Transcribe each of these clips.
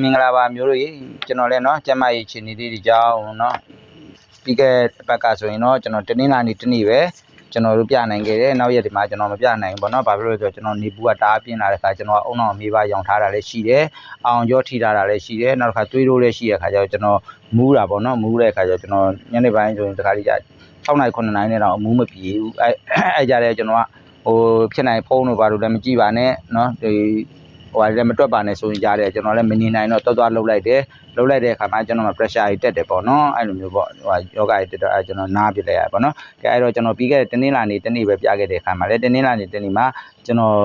မင်္ဂလာပါမျိုးတို့ရေကျွန်တော်လည်းเนาะကျမကြီးချင်းနေသေးဒီကြောင်းเนาะပြီးခဲ့တဲ့ဘက်ကဆိုရင်เนาะကျွန်တော်တနင်္လာနေ့တနေ့ပဲကျွန်တော်တို့ပြနိုင်ခဲ့တယ်နောက်ရက်ဒီမှာကျွန်တော်မပြနိုင်ဘူးပေါ့เนาะဘာဖြစ်လို့လဲဆိုတော့ကျွန်တော်နေပူကတအားပြင်းလာတဲ့ခါကျွန်တော်အုံနောက်မေးပါရောင်ထားတာလည်းရှိတယ်အောင်ကြောထိထားတာလည်းရှိတယ်နောက်တစ်ခါသွေးတိုးလည်းရှိတဲ့ခါကျတော့ကျွန်တော်မူးတာပေါ့เนาะမူးတဲ့ခါကျတော့ကျွန်တော်ညနေပိုင်းဆိုရင်တခါကြီး6နိုင်9နိုင်နဲ့တော့အမူးမပြေဘူးအဲအဲကြတဲ့ကျွန်တော်ကဟိုဖြစ်နိုင်ဖုန်းတို့ဘာလို့လည်းမကြည့်ပါနဲ့เนาะဒီ ဟိုဟာလည်းမတွက်ပါနဲ့ဆိုရင်ကြားတယ်ကျွန်တော်လည်းမနေနိုင်တော့တော်တော်လှုပ်လိုက်တယ်လှုပ်လိုက်တဲ့အခါမှာကျွန်တော်မှာ pressure ကြီးတက်တယ်ပေါ့နော်အဲ့လိုမျိုးပေါ့ဟိုဟာယောဂကြီးတက်တော့အဲ့ကျွန်တော်နားပြလိုက်ရပေါ့နော်ကဲအဲ့တော့ကျွန်တော်ပြီးခဲ့တဲ့တနင်္လာနေ့တနေ့ပဲပြခဲ့တဲ့အခါမှာလည်းတနင်္လာနေ့တနေ့မှာကျွန်တော်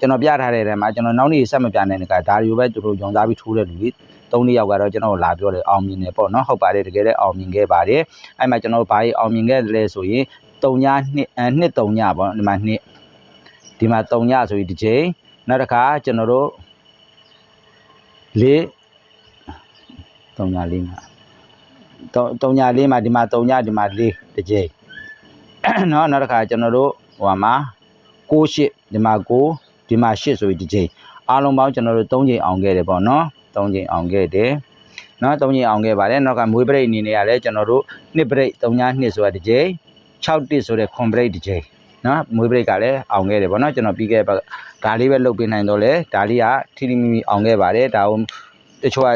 ကျွန်တော်ပြထားတဲ့ထဲမှာကျွန်တော်နောက်နေ့ဆက်မပြနိုင်တဲ့အခါဒါတွေကိုပဲသူတို့ယုံသားပြီးထိုးတဲ့လူတွေသုံးလေးယောက်ကတော့ကျွန်တော်လာပြောတယ်အောင်မြင်တယ်ပေါ့နော်ဟုတ်ပါတယ်တကယ်လည်းအောင်မြင်ခဲ့ပါတယ်အဲ့မှာကျွန်တော်ဘာကြီးအောင်မြင်ခဲ့တယ်လဲဆိုရင်3ညနှစ်အဲနှစ်3ညပေါ့ဒီမှာနှစ်ဒီမှာ3ညဆိုရင်ဒီချိန် နောက်တစ်ခါကျွန်တော်တို့လေး3ညလေးမှာ3ညလေးမှာဒီမှာ3ညဒီမှာလေးတစ်ချိန်เนาะနောက်တစ်ခါကျွန်တော်တို့ဟိုမှာ6 8ဒီမှာ9ဒီမှာ8ဆိုပြီးတစ်ချိန်အားလုံးပေါင်းကျွန်တော်တို့3ချိန်အောင်ခဲ့တယ်ပေါ့နော်3ချိန်အောင်ခဲ့တယ်နော်3ချိန်အောင်ခဲ့ပါတယ်နောက်ကမွေးပရိတ်အနေနဲ့ကလည်းကျွန်တော်တို့နှစ်ပရိတ်3ညနှစ်ဆိုတာတစ်ချိန်6တစ်ဆိုတဲ့ခွန်ပရိတ်တစ်ချိန်နော်မွေးပရိတ်ကလည်းအောင်ခဲ့တယ်ပေါ့နော်ကျွန်တော်ပြီးခဲ့တဲ့ ဒါလေးပဲလုပ်ပေးနိုင်တော့လေဒါလေးကထိထိမိမိအောင်ခဲ့ပါတယ်ဒါကိုတချို့က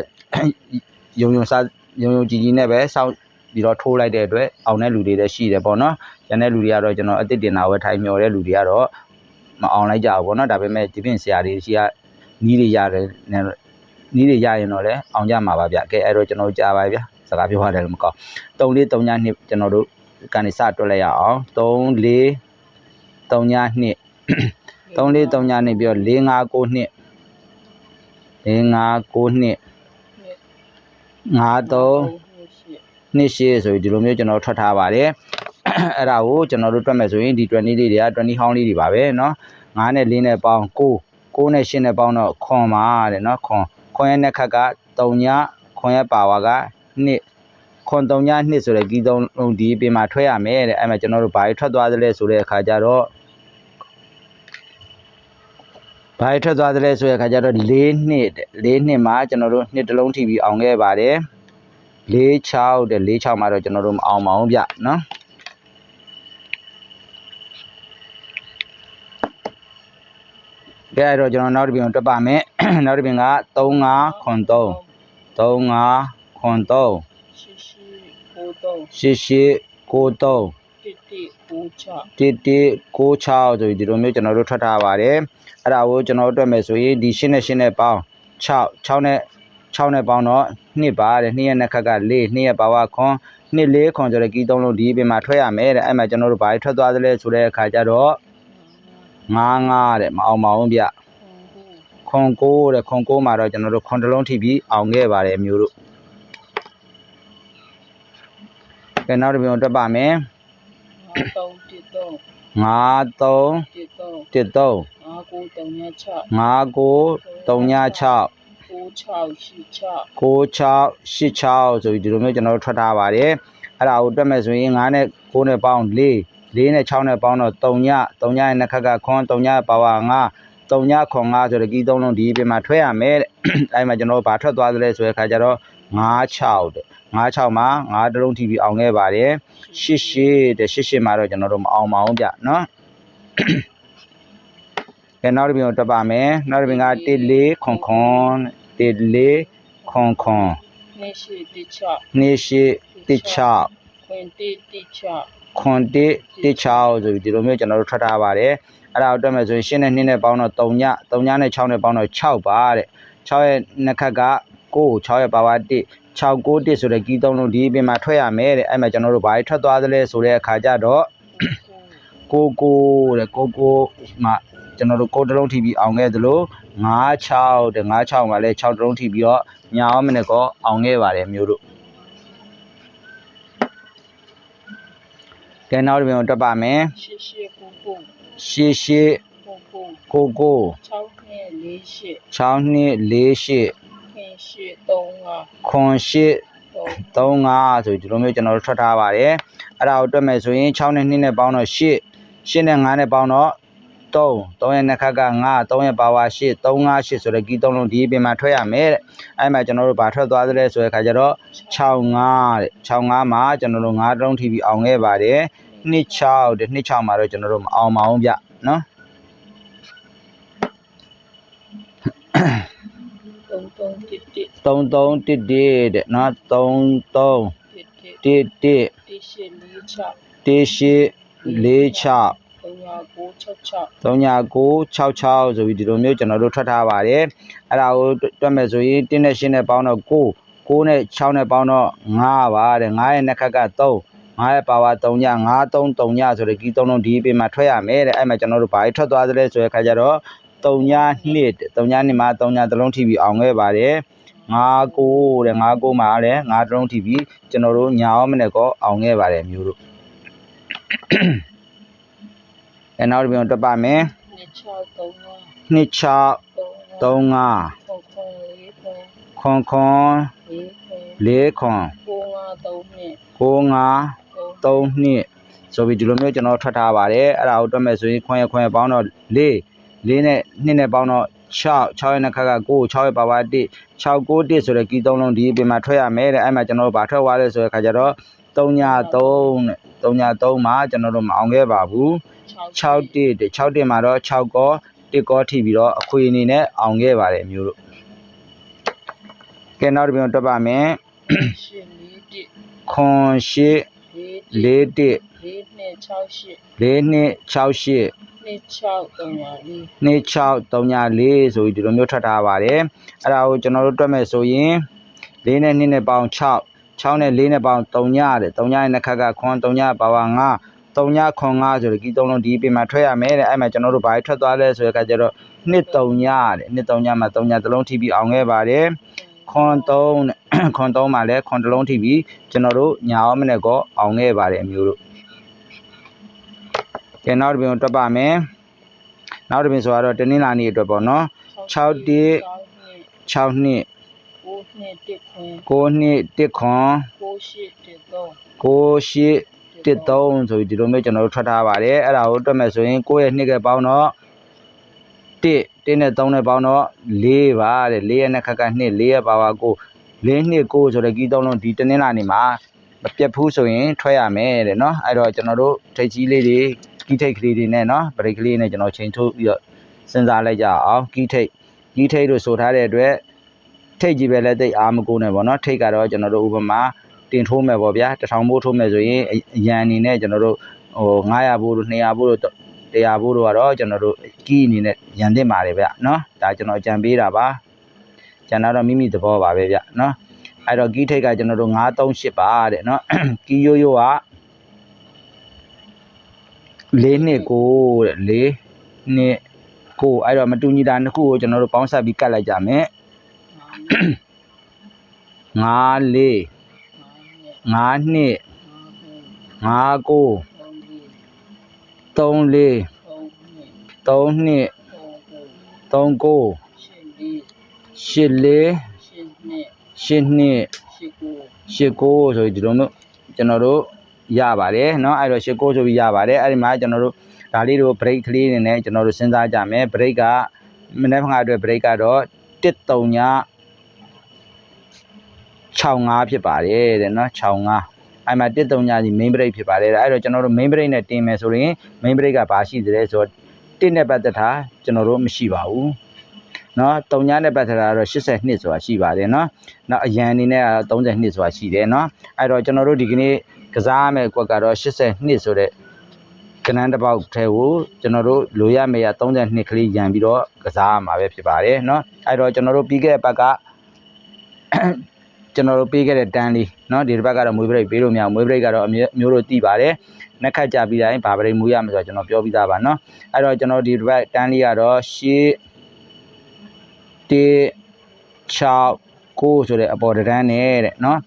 ယုံယုံစားယုံယုံကြည်ကြည်နဲ့ပဲစောင့်ပြီးတော့ထိုးလိုက်တဲ့အတွက်အောင်တဲ့လူတွေလည်းရှိတယ်ပေါ့နော်။ကျန်တဲ့လူတွေကတော့ကျွန်တော်အစ်စ်တင်တာဝယ်ထိုင်မျောတဲ့လူတွေကတော့မအောင်လိုက်ကြဘူးပေါ့နော်။ဒါပေမဲ့ဒီပြင်ဆရာတွေရှိကနီးတွေရတယ်နဲ့နီးတွေရရင်တော့လည်းအောင်ကြမှာပါဗျ။ကဲအဲ့တော့ကျွန်တော်ကြားပါဗျ။စကားပြောရတယ်လည်းမကောင်း။3 4 3ညနှစ်ကျွန်တော်တို့ကနေစတွက်လိုက်ရအောင်3 4 3ညနှစ် 3 4 3ညနှစ်ပြီးတော့4 5 9နှစ်4 5 9နှစ်5 3နှစ်ရှိဆိုပြီးဒီလိုမျိုးကျွန်တော်ထွက်ထားပါတယ်အဲ့ဒါကိုကျွန်တော်တို့တွက်မယ်ဆိုရင်ဒီ20လေးတွေက20ဟောင်းလေးတွေပါပဲเนาะ9နဲ့4နဲ့ပေါင်း9 9နဲ့8နဲ့ပေါင်းတော့ခွန်ပါတဲ့เนาะခွန်ခွန်ရဲ့နှစ်ခတ်က3ညခွန်ရဲ့ပါဝါက2ခွန်3ည2ဆိုတဲ့ကီးသုံးလုံးဒီပြင်မှာထွက်ရမယ်တဲ့အဲ့မှာကျွန်တော်တို့ဘာတွေထွက်သွားသလဲဆိုတဲ့အခါကျတော့ ဘာတွေထွက်သွားသလဲဆိုတဲ့အခါကျတော့4နှစ်တဲ့4နှစ်မှာကျွန်တော်တို့နှစ်တစ်လုံးထိပြီးအောင်ခဲ့ပါတယ်46တဲ့46မှာတော့ကျွန်တော်တို့မအောင်ပါဘူးဗျနော်ကဲအဲ့တော့ကျွန်တော်နောက်တစ်ပြင်ကိုတွက်ပါမယ်နောက်တစ်ပြင်က35ခွန်3 35ခွန်3ရှိရှိကိုတော့8893တိတိကိုချ 1196ဆိုပြီးဒီလိုမျိုးကျွန်တော်တို့ထွက်ထားပါတယ်အဲ့ဒါကိုကျွန်တော်တို့တွက်မယ်ဆိုရင်ဒီ8နဲ့8နဲ့ပေါင်း6 6နဲ့6နဲ့ပေါင်းတော့2ပါတဲ့2ရဲ့နှစ်ခက်က4 2ရဲ့ပါဝါခွန်2 4ခွန်ဆိုတဲ့ကီးသုံးလုံးဒီပြင်မှာထွက်ရမယ်တဲ့အဲ့မှာကျွန်တော်တို့ဘာတွေထွက်သွားသလဲဆိုတဲ့အခါကျတော့9 5တဲ့မအောင်ပါဘူးဗျခွန်9တဲ့ခွန်9မှာတော့ကျွန်တော်တို့ခွန်တစ်လုံးထိပြီးအောင်ခဲ့ပါတယ်အမျိုးတို့ကဲနောက်တစ်ပြင်ကိုတွက်ပါမယ် တော့တိတော့5 3တိတော့1 3အာကိုတောင်ညချ5 9 3 6ကိုချရှိချ9686ဆိုပြီးဒီလိုမျိုးကျွန်တော်တို့ထွက်ထားပါတယ်အဲ့ဒါကိုတွက်မယ်ဆိုရင်9နဲ့9နဲ့ပေါင်း4 4နဲ့6နဲ့ပေါင်းတော့3ည3ညရဲ့နှစ်ခက်ကခွန်း3ညရဲ့ပါဝါ9 3ညခွန်9ဆိုတဲ့ကီးသုံးလုံးဒီပြင်မှာထွက်ရမယ်တဲ့အဲ့မှာကျွန်တော်တို့ဘာထွက်သွားသလဲဆိုတဲ့အခါကျတော့96တဲ့ 96မှာ9တလုံးထိပြီးအောင်ခဲ့ပါတယ်88တဲ့88မှာတော့ကျွန်တော်တို့မအောင်ပါဘူးဗျနော်ကဲနောက်တစ်ပြင်ကိုတွက်ပါမယ်နောက်တစ်ပြင်က14ခွန်ခွန်14ခွန်ခွန်နေရှိတိချနေ့ရှိတစ်ချခွင်တိတိချခွန်တစ်တစ်ချဆိုပြီးဒီလိုမျိုးကျွန်တော်တို့ထွက်ထားပါတယ်အဲ့ဒါကိုတွက်မယ်ဆိုရင်ရှင်းနဲ့နှင်းနဲ့ပေါင်းတော့3ည3ညနဲ့6နဲ့ပေါင်းတော့6ပါတဲ့6ရဲ့နှစ်ခက်က9 6ရဲ့ပါဝါ1 691ဆိုတဲ့ကီးသုံးလုံးဒီအပြင်မှာထွက်ရမယ်တဲ့အဲ့မှာကျွန်တော်တို့ဘာတွေထွက်သွားသလဲဆိုတဲ့အခါကျတော့ကိုကိုတဲ့ကိုကိုမှာကျွန်တော်တို့ကိုတလုံးထိပြီးအောင်ခဲ့သလို96တဲ့96မှာလည်း6တလုံးထိပြီးတော့ညာအောင်မနဲ့ကောအောင်ခဲ့ပါတယ်မျိုးတို့ကဲနောက်တစ်ပြန်တက်ပါမယ်ရှေးရှေးကိုကိုရှေးရှေးကိုကို6နှစ်48 6နှစ်48 0835 0835ဆိုဒီလိုမျိုးကျွန်တော်တို့ထွက်ထားပါတယ်အဲ့ဒါကိုတွက်မယ်ဆိုရင်6နဲ့2နဲ့ပေါင်းတော့8 8နဲ့9နဲ့ပေါင်းတော့3 3ရဲ့နှက်ခတ်က9 3ရဲ့ပါဝါ8 358ဆိုတော့ကီး3လုံးဒီပြင်မှာထွက်ရမယ်တဲ့အဲ့မှာကျွန်တော်တို့ဗာထွက်သွားတဲ့ဆိုတဲ့ခါကျတော့65တဲ့65မှာကျွန်တော်တို့9တုံးထီပြီးအောင်ခဲ့ပါတယ်26တဲ့26မှာတော့ကျွန်တော်တို့မအောင်ပါဘူးဗျနော် Ahem. 3311 3311တဲ့နော်33 11 1846 3966ဆိုပြီးဒီလိုမျိုးကျွန်တော်တို့ထွက်ထားပါတယ်အဲ့ဒါကိုတွက်မယ်ဆိုရင်1နဲ့8နဲ့ပေါင်းတော့9 9နဲ့6နဲ့ပေါင်းတော့9ပါတဲ့9ရဲ့နှစ်ခက်က3 9ရဲ့ပါဝါ3ည9 3 3ညဆိုတော့ဒီ3လုံးဒီပြင်မှာထွက်ရမယ်တဲ့အဲ့မှာကျွန်တော်တို့ဘာကြီးထွက်သွားသလဲဆိုတဲ့ခါကျတော့ 3ည2 3ည2မှာ3ညသလုံးထိပြီးအောင်ခဲ့ပါတယ်9 9တဲ့9 9မှာလည်း9သလုံးထိပြီးကျွန်တော်တို့ညာအောင်မနဲ့ကောအောင်ခဲ့ပါတယ်မျိုးတို့အဲ့နောက်တစ်ပြန်တက်ပါမယ်နှစ်6 3 2 6 3 3 5 3ခွန်ခွန်4လေးခွန်9 3နှစ်9 5 3နှစ်ဆိုပြီးဒီလိုမျိုးကျွန်တော်ထွက်ထားပါတယ်အဲ့ဒါကိုတွက်မဲ့ဆိုရင်ခွန်ရခွန်ရပေါင်းတော့4 4နဲ့2နဲ့ပေါင်းတော့6 6ရဲ့နှစ်ခါက9 6ရဲ့ပါပါ1 6 9 1ဆိုတဲ့ကီးသုံးလုံးဒီအပြင်မှာထွက်ရမယ်တဲ့အဲ့မှာကျွန်တော်တို့ဗာထွက်သွားလဲဆိုတဲ့ခါကျတော့3ည3နဲ့3ည3မှာကျွန်တော်တို့မအောင်ခဲ့ပါဘူး6တစ်တဲ့6တစ်မှာတော့6ကောတစ်ကောထိပြီးတော့အခွေအနေနဲ့အောင်ခဲ့ပါတယ်မျိုးတို့ကဲနောက်တစ်ပြန်တွက်ပါမယ်ရှစ်လေးတစ်ခွန်ရှိလေးလေးတစ်လေးနှစ်6ရှစ်လေးနှစ်6ရှ စ်နှစ်6 3ညာလေးနှစ်6 3ည4ဆိုပြီးဒီလိုမျိုးထွက်ထားပါတယ်အဲ့ဒါကိုကျွန်တော်တို့တွက်မယ်ဆိုရင်၄နဲ့2နဲ့ပေါင်း6 6နဲ့4နဲ့ပေါင်း3ညတဲ့3ညရဲ့နှစ်ခါကခွန်3ညပါဝါ9 3ညခွန်9ဆိုတဲ့ကီးသုံးလုံးဒီပြင်မှာထွက်ရမယ်တဲ့အဲ့မှာကျွန်တော်တို့ဘာထွက်သွားလဲဆိုတဲ့အခါကျတော့နှစ်3ညတဲ့နှစ်3ညမှာ3ညတစ်လုံးထိပြီးအောင်ခဲ့ပါတယ်ခွန်3တဲ့ခွန်3မှာလည်းခွန်တစ်လုံးထိပြီးကျွန်တော်တို့ညာအောင်မနဲ့ကောအောင်ခဲ့ပါတယ်အမျိုးတို့ ကဲနောက်တစ်ပြင်တွက်ပါမယ်နောက်တစ်ပြင်ဆိုတော့တင်းနှင်းလာနေအတွက်ပေါ့နော်6တစ်6နှစ် 9နှစ်တစ်ခွင် 9နှစ်1ခွန် 9ရှစ်တစ်3 9ရှစ်13ဆိုပြီးဒီလိုမျိုးကျွန်တော်တို့ထွက်ထားပါတယ်အဲ့ဒါကိုတွက်မယ်ဆိုရင်9ရဲ့နှစ်ကပေါင်းတော့1 1နဲ့3နဲ့ပေါင်းတော့4ပါတဲ့4ရဲ့နှစ်ခက်က2 4ရဲ့ပါပါ9 4နှစ်9ဆိုတဲ့ကီးသုံးလုံးဒီတနင်္လာနေ့မှာမပြတ်ဘူးဆိုရင်ထွက်ရမယ်တဲ့เนาะအဲ့တော့ကျွန်တော်တို့ထိတ်ကြီးလေးတွေ ကီးထိတ်ကလေးတွေနဲ့နော်ဘရိတ်ကလေးနဲ့ကျွန်တော်ချိန်ထုတ်ပြီးတော့စဉ်းစားလိုက်ကြအောင်ကီးထိတ်ကီးထိတ်လို့ဆိုထားတဲ့အတွက်ထိတ်ကြီးပဲလက်သိအားမကိုးနဲ့ပေါ့နော်ထိတ်ကတော့ကျွန်တော်တို့ဥပမာတင်ထိုးမယ်ပေါ့ဗျာတထောင်ဘိုးထိုးမယ်ဆိုရင်အရန်အနေနဲ့ကျွန်တော်တို့ဟို900ဘိုးတို့200ဘိုးတို့100ဘိုးတို့ကတော့ကျွန်တော်တို့ကီးအနေနဲ့ရန်သင့်ပါတယ်ဗျနော်ဒါကျွန်တော်အကြံပေးတာပါကျန်တော့မိမိသဘောပါပဲဗျနော်အဲ့တော့ကီးထိတ်ကကျွန်တော်တို့938ပါတဲ့နော်ကီးရိုးရိုးက 4နှစ်9တဲ့4နှစ်9အဲ့တော့မတူညီတာနှစ်ခုကိုကျွန်တော်တို့ပေါင်းစပ်ပြီးကတ်လိုက်ကြမယ်9 5 4 5နှစ်5နှစ်5 9 3 3 4 3နှစ်3နှစ်3 9 3 9ရှစ်လေး8 4ရှစ်နှစ်8နှစ်ရှစ်ကို8 9ဆိုပြီးဒီလိုမျိုးကျွန်တော်တို့ ရပါတယ်เนาะအဲ့တော့8 9ဆိုပြီးရပါတယ်အဲ့ဒီမှာကျွန်တော်တို့ဒါလေးတို့ break ကလေးနေနဲ့ကျွန်တော်တို့စဉ်းစားကြမယ် break ကမနေ့ကအတွက် break ကတော့1 3ည65ဖြစ်ပါတယ်တဲ့เนาะ65အဲ့မှာ1 3ညကြီး main break ဖြစ်ပါတယ်တဲ့အဲ့တော့ကျွန်တော်တို့ main break နဲ့တင်မယ်ဆိုရင် main break ကဘာရှိသလဲဆိုတော့1နဲ့ပတ်သက်တာကျွန်တော်တို့မရှိပါဘူးเนาะ3ညနဲ့ပတ်သက်တာကတော့82ဆိုတာရှိပါတယ်เนาะနောက်အရန်အနေနဲ့ကတော့32ဆိုတာရှိတယ်เนาะအဲ့တော့ကျွန်တော်တို့ဒီကနေ့ ကစားရမယ့်ကွက်ကတော့82ဆိုတဲ့ကနန်းတစ်ပေါက်ထဲကိုကျွန်တော်တို့လိုရမယ့်ရ32ကလေးရန်ပြီးတော့ကစားရမှာပဲဖြစ်ပါတယ်เนาะအဲ့တော့ကျွန်တော်တို့ပြီးခဲ့တဲ့ဘက်က ကျွန်တော်တို့ပေးခဲ့တဲ့တန်းလေးเนาะဒီတစ်ပတ်ကတော့မွေးပရိတ်ပေးလို့မရဘူးမွေးပရိတ်ကတော့အမျိုးမျိုးတို့သိပါတယ်နှစ်ခတ်ကြပြီးတိုင်းဘာပရိတ်မွေးရမှာဆိုတော့ကျွန်တော်ပြောပြီးသားပါเนาะအဲ့တော့ကျွန်တော်ဒီတစ်ပတ်တန်းလေးကတော့ရှေ့1 6 9ဆိုတဲ့အပေါ်တစ်တန်းနဲ့တဲ့เนาะ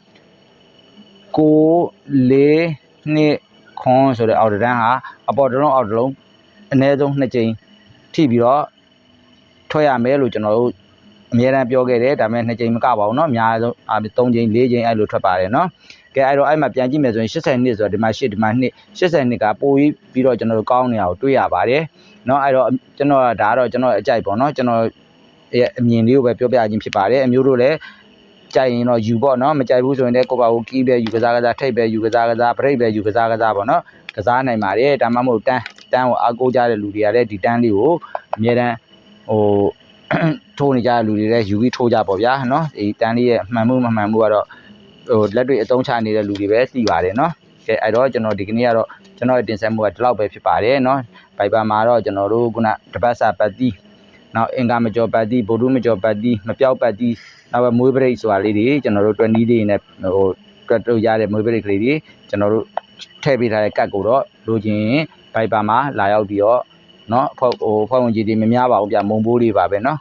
9 4 2ခွန်ဆိုတဲ့အောက်တစ်တန်းဟာအပေါ်တစ်လုံးအောက်တစ်လုံးအနည်းဆုံး2ကြိမ်ထိပြီးတော့ထွက်ရမယ်လို့ကျွန်တော်တို့ အများအားပြောခဲ့တယ်ဒါပေမဲ့နှစ်ကြိမ်မကပါဘူးเนาะအများဆုံးအာ3ကြိမ်4ကြိမ်အဲ့လိုထွက်ပါတယ်เนาะကဲအဲ့တော့အဲ့မှာပြန်ကြည့်မယ်ဆိုရင်80နှစ်ဆိုတော့ဒီမှာ8ဒီမှာ2 80နှစ်ကပိုပြီးပြီးတော့ကျွန်တော်တို့ကောင်းနေတာကိုတွေ့ရပါတယ် เนาะအဲ့တော့ကျွန်တော်ကဒါကတော့ကျွန်တော်အကြိုက်ပေါ့เนาะကျွန်တော်ရဲ့အမြင်လေးကိုပဲပြောပြခြင်းဖြစ်ပါတယ်အမျိုးတို့လည်း ကြိုက်ရင်တော့ယူပေါ့နော်မကြိုက်ဘူးဆိုရင်လည်းကိုပါကိုကီးပဲယူကစားကစားထိတ်ပဲယူကစားကစားဘရိတ်ပဲယူကစားကစားပေါ့နော်ကစားနိုင်ပါတယ်ဒါမှမဟုတ်တန်းတန်းကိုအားကိုးကြတဲ့လူတွေကလည်းဒီတန်းလေးကိုအမြဲတမ်းဟိုထိုးနေကြတဲ့လူတွေလည်းယူပြီးထိုးကြပေါ့ဗျာနော်ဒီတန်းလေးရဲ့မှန်မှုမမှန်မှုကတော့ဟိုလက်တွေ့အသုံးချနေတဲ့လူတွေပဲသိပါတယ်နော်ကဲအဲ့တော့ကျွန်တော်ဒီကနေ့ကတော့ကျွန်တော်ရဲ့တင်ဆက်မှုကဒီလောက်ပဲဖြစ်ပါတယ်နော်ဘိုက်ပါမှာတော့ကျွန်တော်တို့ခုနတပတ်စာပတ်တိနောက်အင်္ဂါမကျော်ပတ်တိဗုဒ္ဓမကျော်ပတ်တိမပြောက်ပတ်တိ နောက်ပဲမွေးပရိတ်ဆိုတာလေးတွေကျွန်တော်တို့တွက်နီးလေးနဲ့ဟိုတွက်လို့ရတဲ့မွေးပရိတ်ကလေးတွေကျွန်တော်တို့ထည့်ပေးထားတဲ့ကတ်ကိုတော့လိုချင်ဘိုက်ပါမှာလာရောက်ပြီးတော့เนาะဖောက်ဟိုဖောက်ဝင်ကြီးတွေမများပါဘူးဗျမုံဘိုးလေးပါပဲเนาะ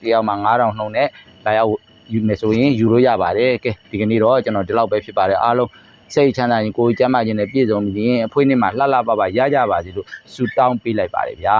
ဒီအောင်မှာ9000နှုံနဲ့လာရောက်ယူမယ်ဆိုရင်ယူလို့ရပါတယ်ကဲဒီကနေ့တော့ကျွန်တော်ဒီလောက်ပဲဖြစ်ပါတယ်အားလုံးစိတ်ချမ်းသာရင်ကိုယ်ကျမ်းမာခြင်းနဲ့ပြည့်စုံပြီးရင်အဖွေးနေ့မှာလှလှပပရကြပါစေလို့ဆုတောင်းပေးလိုက်ပါတယ်ဗျာ